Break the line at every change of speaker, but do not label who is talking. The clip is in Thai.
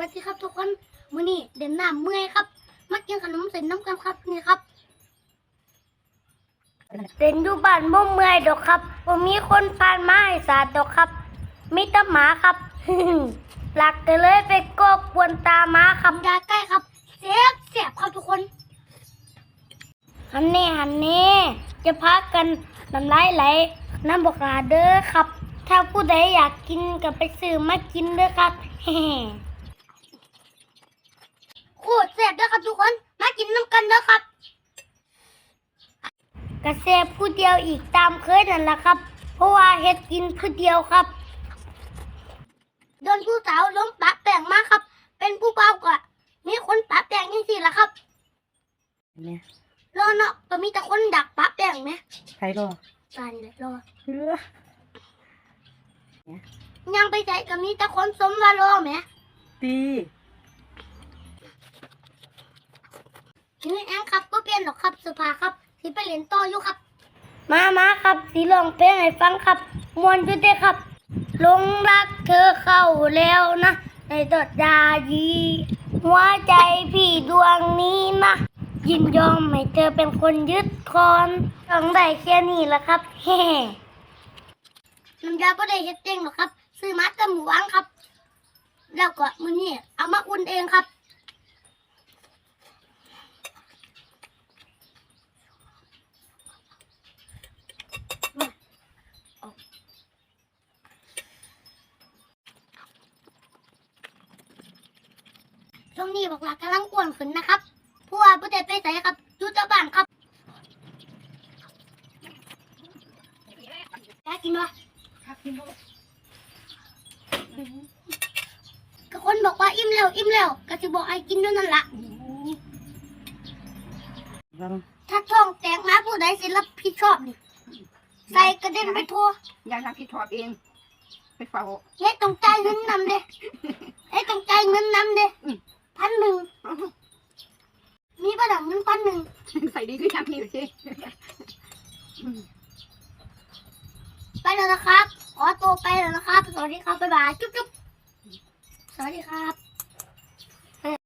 วัสดีครับทุกคนมื้อนี้เด่นหน้าเมื่อยครับมากินขนมเส้นน้ำกันครับนี่ครับเด่นอยู่บ้านบ่เมื่อยดอกครับบ่มีคนผ่านมาให้สาดดอกครับ มีแต่หมาครับหลักก็เลยไปกบกวนตาหมาครับยาใกล้ครับเสียบเสียบครับทุกคนหันแน่หันแน่จะพักกันน้ำลายไหลน้ำบอกลาเด้อครับ ถ้าผู้ใดอยากกินก็ไปซื้อมากินเด้อครับ โคตรแซ่บเด้อครับทุกคน มากินน้ำกันเด้อครับ กระแซบผู้เดียวอีกตามเคยนั่นแหละครับ เพราะว่าเฮ็ดกินผู้เดียวครับโดนผู้สาวล้มปะแป้งมาครับ เป็นผู้เบาก็มีคนปะแป้งยังสิล่ะครับ
เนี่ย
รอเนาะก็มีแต่คนดักปะแป้งไหม
ใครรอ
ตายเลยรอ
เรือ
ยังไปใจก็มีแต่คนสมว่ารอไหม
ตี
นี่แองครับก็เปลี่ยนหรอกครับสุภาครับสิไปเรียนต่ออยู่ครับ มามาครับสีลองเพลงให้ฟังครับมวนจุดเด้ครับหลงรักเธอเข้าแล้วนะ ในตดดายีหัวใจพี่ดวงนี้นะยินยอมให้เธอเป็นคนยึดครอนต้องได้แค่นี้ละครับเฮ้น้ำยาก็ได้เฮ็ดเองหรอกครับ ซื้อมาแตะหมูหวางครับ แล้วก็มื้อนี้เอามาอุ่นเองครับ ช่วงนี้บอกว่ากำลังอ้วนขึ้นนะครับเพราะว่าประเทศไปใส่ครับอยู่แตะบ้านครับอยากกินวะ
ครับพี่โม
ก็คนบอกว่าอิ่มแล้วอิ่มแล้วก็จะบอกให้กินด้วยนั่นละ
ฟัง
ถ้าท้องแตกมาผู้ใดสิรับผิดชอบนี่ใส่กระเด็นไปทั่วยา
ยรับผิดชอบเองไปเฝ้า
เฮ้ยต้องจ่ายเงินนำเด้เฮ้ยต้องจ่ายเงินนำเด้
อืม
พันหนึ่งมีประดับเงินพันหนึ่ง
ใส่ดีขึ้นทำนี่สิ
ไปแล้วนะครับ ขอตัวไปแล้วนะครับ สวัสดีครับ บ๊ายบาย จุ๊บจุ๊บสวัสดีครับ